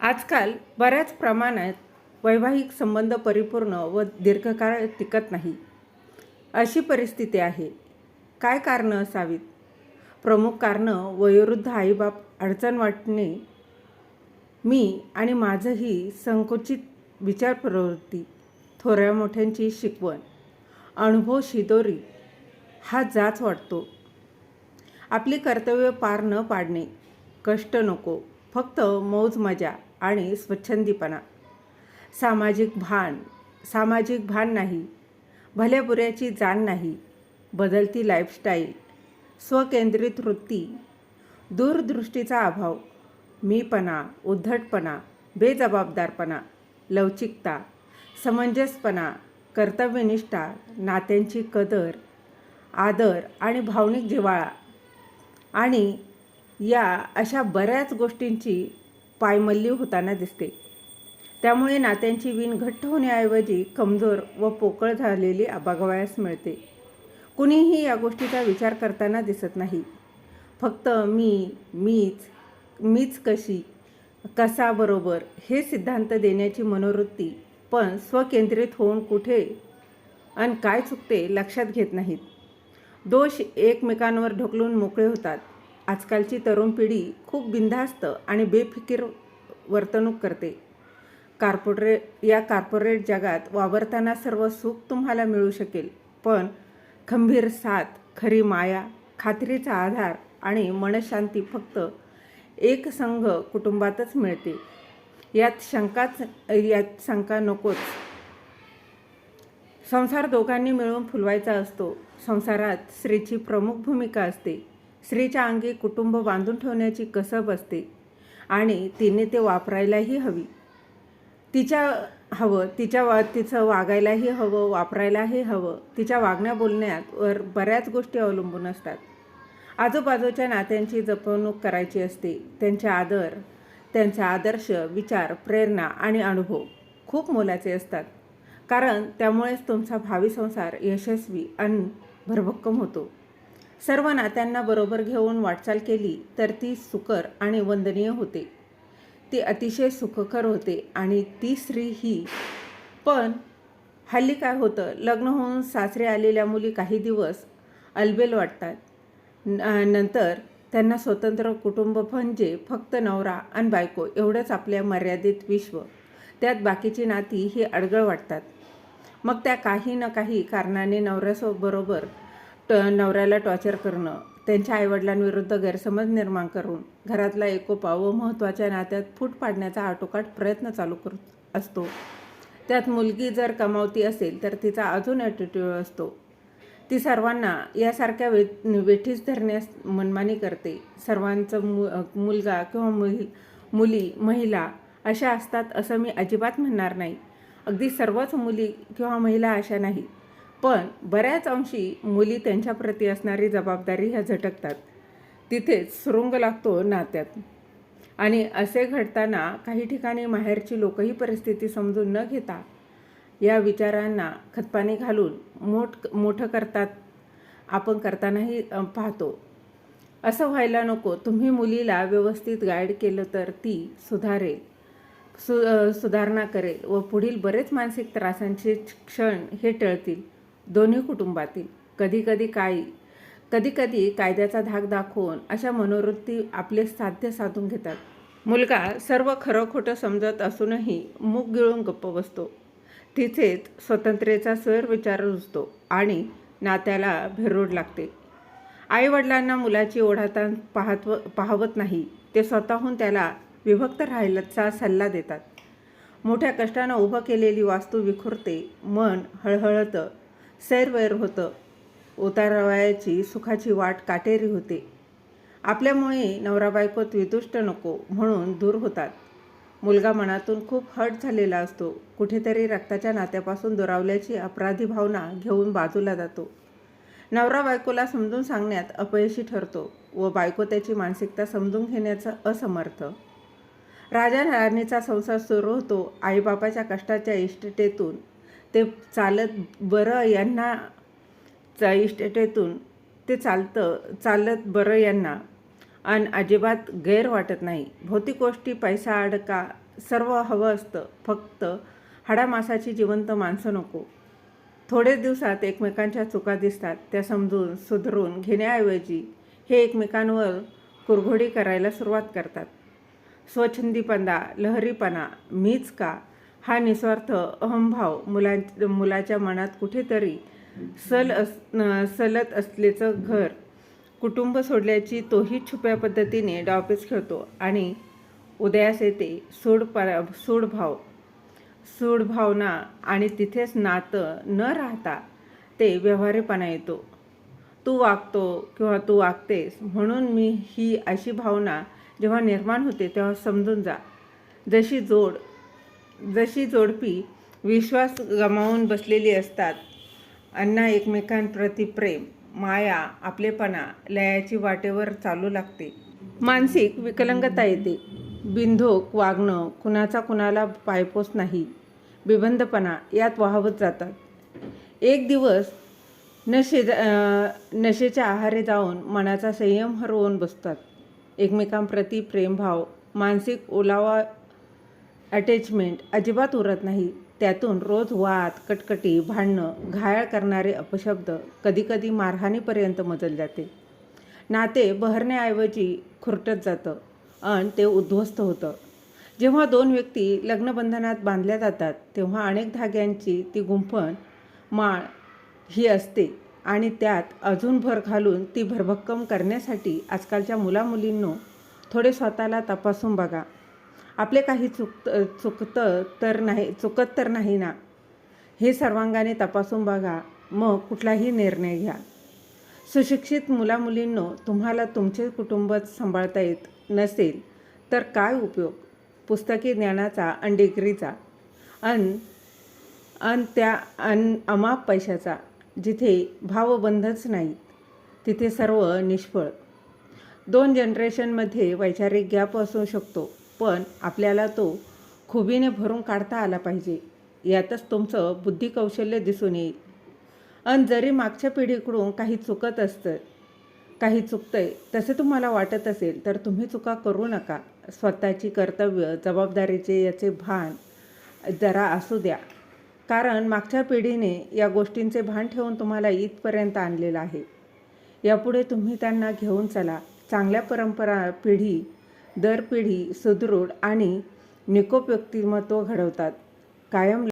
आजकाल बऱ्याच प्रमाणात वैवाहिक संबंध परिपूर्ण व दीर्घकाळ टिकत नाही. अशी परिस्थिती आहे. काय कारणं असावीत? प्रमुख कारणं वयोवृद्ध आईबाप अडचण वाटणे. मी आणि माझंही संकुचित विचार प्रवृत्ती थोड्या मोठ्यांची शिकवण अनुभव शिदोरी हा जाच वाटतो. आपली कर्तव्य पार न पाडणे कष्ट नको फक्त मौज मजा. आणि स्वच्छंदीपणा. सामाजिक भान सामाजिक भान नाही भल्याबुऱ्याची जाण नाही बदलती लाईफस्टाईल स्वकेंद्रित वृत्ती दूरदृष्टीचा अभाव मीपणा उद्धटपणा बेजबाबदारपणा लवचिकता समंजसपणा कर्तव्यनिष्ठा नात्यांची कदर आदर आणि भावनिक जिव्हाळा. आणि या अशा बऱ्याच गोष्टींची पायमल्ली होताना दिसते. त्यामुळे नात्यांची वीण घट्ट होण्याऐवजी कमजोर व पोकळ झालेली बघावयास मिळते. कुणीही या गोष्टीचा विचार करताना दिसत नाही. फक्त मी मीच मीच कशी कसा बरोबर हे सिद्धांत देण्याची मनोवृत्ती पण स्वकेंद्रित होऊन कुठे आणि काय चुकते लक्षात घेत नाहीत. दोष एकमेकांवर ढकलून मोकळे होतात. आजकालची तरुण पिढी खूप बिनधास्त आणि बेफिकीर वर्तणूक करते. कार्पोरेट या कार्पोरेट जगात वावरताना सर्व सुख तुम्हाला मिळू शकेल पण खंबीर साथ खरी माया खात्रीचा आधार आणि मनशांती फक्त एक संघ कुटुंबातच मिळते. यात शंकाच यात शंका नकोच. संसार दोघांनी मिळून फुलवायचा असतो. संसारात स्त्रीची प्रमुख भूमिका असते. स्त्रीच्या अंगी कुटुंब बांधून ठेवण्याची कसब असते आणि तिने ते वापरायलाही हवी. तिच्या हवं तिच्या वा तिचं वागायलाही हवं वापरायलाही हवं. तिच्या वागण्या बोलण्यात वर बऱ्याच गोष्टी अवलंबून असतात. आजूबाजूच्या नात्यांची जपवणूक करायची असते. त्यांचे आदर त्यांचा आदर्श विचार प्रेरणा आणि अनुभव खूप मोलाचे असतात. कारण त्यामुळेच तुमचा भावी संसार यशस्वी आणि भरभक्कम होतो. सर्व नात्यांना बरोबर घेऊन वाटचाल केली तर ती सुकर आणि वंदनीय होते. ती अतिशय सुखकर होते आणि ती स्त्री ही पण हल्ली काय होतं लग्न होऊन सासरे आलेल्या मुली काही दिवस अलबेल वाटतात. न- नंतर त्यांना स्वतंत्र कुटुंब म्हणजे फक्त नवरा आणि बायको एवढंच आपल्या मर्यादित विश्व. त्यात बाकीची नाती ही अडगळ वाटतात. मग त्या काही ना काही कारणाने नवऱ्यासोबरोबर ट नवऱ्याला टॉर्चर करणं त्यांच्या आईवडिलांविरुद्ध गैरसमज निर्माण करून घरातला एकोपा व महत्त्वाच्या नात्यात फूट पाडण्याचा आटोकाट प्रयत्न चालू करत असतो. त्यात मुलगी जर कमावती असेल तर तिचा अजून ॲटिट्यूड असतो. ती सर्वांना यासारख्या वे वेठीस धरण्यास मनमानी करते. सर्वांचं मु मुलगा किंवा मुल मुली महिला अशा असतात असं मी अजिबात म्हणणार नाही. अगदी सर्वच मुली किंवा महिला अशा नाही पण बऱ्याच अंशी मुली त्यांच्याप्रती असणारी जबाबदारी ह्या झटकतात. तिथेच सुरुंग लागतो नात्यात. आणि असे घडताना काही ठिकाणी माहेरची लोकही परिस्थिती समजून न घेता या विचारांना खतपाणी घालून मोठ मोठं करतात. आपण करतानाही पाहतो. असं व्हायला नको. तुम्ही मुलीला व्यवस्थित गाईड केलं तर ती सुधारेल. सु सुधारणा करेल व पुढील बरेच मानसिक त्रासांचे क्षण हे टळतील. दोन्ही कुटुंबातील कधीकधी काही कधीकधी कायद्याचा धाक दाखवून अशा मनोवृत्ती आपले साध्य साधून घेतात. मुलगा सर्व खरं खोटं समजत असूनही मूग गिळून गप्प बसतो. तिथेच स्वतंत्रेचा सर विचार रुजतो आणि नात्याला भेरोड लागते. आईवडिलांना मुलाची ओढाताण पाहत्व पाहवत नाही ते स्वतःहून त्याला विभक्त राहिल्याचा सल्ला देतात. मोठ्या कष्टानं उभं केलेली वास्तू विखुरते मन हळहळतं सैरवैर होतं. उतारावयाची सुखाची वाट काटेरी होते. आपल्यामुळे नवरा बायकोत वितुष्ट नको म्हणून दूर होतात. मुलगा मनातून खूप हट झालेला असतो. कुठेतरी रक्ताच्या नात्यापासून दुरावल्याची अपराधी भावना घेऊन बाजूला जातो. नवरा बायकोला समजून सांगण्यात अपयशी ठरतो व बायको त्याची मानसिकता समजून घेण्याचं असमर्थ. राजा राणीचा संसार सुरू होतो. आईबापाच्या कष्टाच्या इष्टतेतून ते चालत बरं यांना चा इष्टतेतून ते चालतं चालत बरं यांना. आणि अजिबात गैर वाटत नाही. भौतिक गोष्टी पैसा अडका सर्व हवं असतं. फक्त हाडामासाची जिवंत माणसं नको. थोडेच दिवसात एकमेकांच्या चुका दिसतात. त्या समजून सुधरून घेण्याऐवजी हे एकमेकांवर कुरघोडी करायला सुरुवात करतात. स्वच्छंदीपणा लहरीपणा मीच का? हा निस्वार्थ अहंभाव मुलां मुलाच्या मनात कुठेतरी सल अस सलत असल्याचं घर. कुटुंब सोडल्याची तोही छुप्या पद्धतीने डावपेच खेळतो आणि उदयास येते सूड परा सूडभाव सूडभावना भावना आणि तिथेच नातं न राहता ते व्यवहारीपणा येतो. तू वागतो किंवा तू वागतेस म्हणून मी ही अशी भावना जेव्हा निर्माण होते तेव्हा समजून जा. जशी जोड जशी जोडपी विश्वास गमावून बसलेली असतात अण्णा एकमेकांप्रती प्रेम माया आपलेपणा लयाची वाटेवर चालू लागते. मानसिक विकलांगता येते. बिंधोक वागणं कुणाचा कुणाला पायपोस नाही. बिबंदपणा यात वाहवत जातात. एक दिवस नशे नशेच्या आहारे जाऊन मनाचा संयम हरवून बसतात. एकमेकांप्रती प्रेमभाव मानसिक ओलावा अटॅचमेंट अजिबात उरत नाही. त्यातून रोज वाद कटकटी भांडणं घायाळ करणारे अपशब्द कधीकधी मारहाणीपर्यंत मजल जाते. नाते बहरण्याऐवजी खुरटत जातं आणि ते उद्ध्वस्त होतं. जेव्हा दोन व्यक्ती लग्नबंधनात बांधल्या जातात तेव्हा अनेक धाग्यांची ती गुंफण माळ ही असते आणि त्यात अजून भर घालून ती भरभक्कम करण्यासाठी आजकालच्या मुलामुलींनो थोडे स्वतःला तपासून बघा. आपले काही चुक चुकतं तर नाही चुकत तर नाही ना. हे सर्वांगाने तपासून बघा. मग कुठलाही निर्णय घ्या. सुशिक्षित मुलामुलींनो तुम्हाला तुमचे कुटुंब सांभाळता येत नसेल तर काय उपयोग? पुस्तकी ज्ञानाचा आणि डिग्रीचा. अन अन त्या अन अमाप पैशाचा जिथे भावबंधच नाहीत तिथे सर्व निष्फळ. दोन जनरेशनमध्ये वैचारिक गॅप असू शकतो. पण आपल्याला तो खुबीने भरून काढता आला पाहिजे. यातच तुमचं बुद्धिकौशल्य दिसून येईल. अन जरी मागच्या पिढीकडून काही चुकत असतं काही चुकतंय तसे तुम्हाला वाटत असेल तर तुम्ही चुका करू नका. स्वतःची कर्तव्य जबाबदारीचे याचे भान जरा असू द्या. कारण मागच्या पिढीने या गोष्टींचे भान ठेवून तुम्हाला इथपर्यंत आणलेलं आहे. यापुढे तुम्ही त्यांना घेऊन चला. चांगल्या परंपरा पिढी दर पिढी सुदृढ आणि निकोप व्यक्तिमत्व घडवतात. कायम